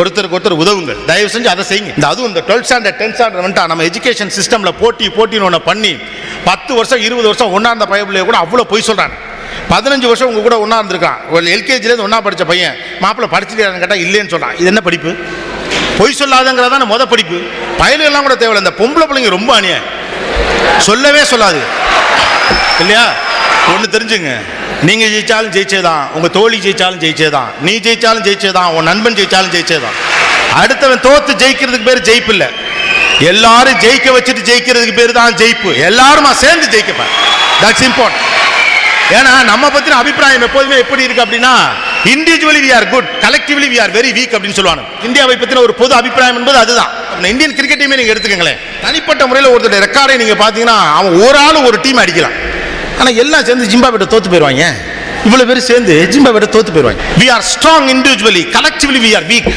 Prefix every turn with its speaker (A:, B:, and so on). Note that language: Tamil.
A: ஒருத்தருக்கு ஒருத்தர் உதவுங்க தயவு செஞ்சு அதை செய்யுங்க. இந்த அதுவும் இந்த டுவெல்த் ஸ்டாண்டர்ட் டென்த் ஸ்டாண்டர்ட் வந்துட்டா நம்ம எஜுகேஷன் சிஸ்டமில் போட்டி போட்டின்னு ஒன்று பண்ணி பத்து வருஷம் இருபது வருஷம் ஒன்றா இருந்த பையன் கூட அவ்வளோ பொய் சொல்கிறாங்க பதினஞ்சு வருஷம் உங்கள் கூட ஒன்றா இருந்திருக்கான் ஒரு எல்கேஜிலேருந்து ஒன்றா படித்த பையன் மாப்பிள்ளை படிச்சுட்டு கேட்டால் இல்லைன்னு சொல்கிறான் இது என்ன படிப்பு? பொய் சொல்லாதங்கிறதான மொதல் படிப்பு. பயலுகள்லாம் கூட தேவையில்லை. இந்த பொம்பளை பிள்ளைங்க ரொம்ப அணிய சொல்லவே சொல்லாது. இல்லையா? ஒன்று தெரிஞ்சுங்க. நீங்கள் ஜெயிச்சாலும் ஜெயிச்சேதான். உங்கள் தோழி ஜெயிச்சாலும் ஜெயிச்சேதான். நீ ஜெயிச்சாலும் ஜெயிச்சேதான். உன் நண்பன் ஜெயிச்சாலும் ஜெயிச்சேதான். அடுத்தவன் தோத்து ஜெயிக்கிறதுக்கு பேர் ஜெயிப்பு இல்லை எல்லாரும் ஜெயிக்க வச்சுட்டு ஜெயிக்கிறதுக்கு பேர் தான் ஜெயிப்பு. எல்லாருமா சேர்ந்து ஜெயிக்கப்பேன் தட்ஸ் இம்பார்ட்டன்ட் ஏன்னா நம்ம பற்றின அபிப்பிராயம் எப்போதுமே எப்படி இருக்கு அப்படின்னா individually we are good collectively we are very weak அப்படின்னு சொல்லுவாங்க இந்தியாவை பற்றின ஒரு பொது அபிப்பிராயம் என்பது அதுதான். இந்தியன் கிரிக்கெட் டீமே நீங்கள் எடுத்துக்கங்களேன். தனிப்பட்ட முறையில் ஒருத்தருடைய ரெக்கார்டை நீங்கள் பார்த்தீங்கன்னா அவன் ஒரு ஆள் ஒரு டீம் அடிக்கலாம். ஆனால் எல்லாம் சேர்ந்து ஜிம்பாபேட்டை தோத்து போயிருவாங்க. இவ்வளவு பேர் சேர்ந்து ஜிம்பாபேட்டை தோத்து போயிருவாங்க. We are strong individually collectively we are weak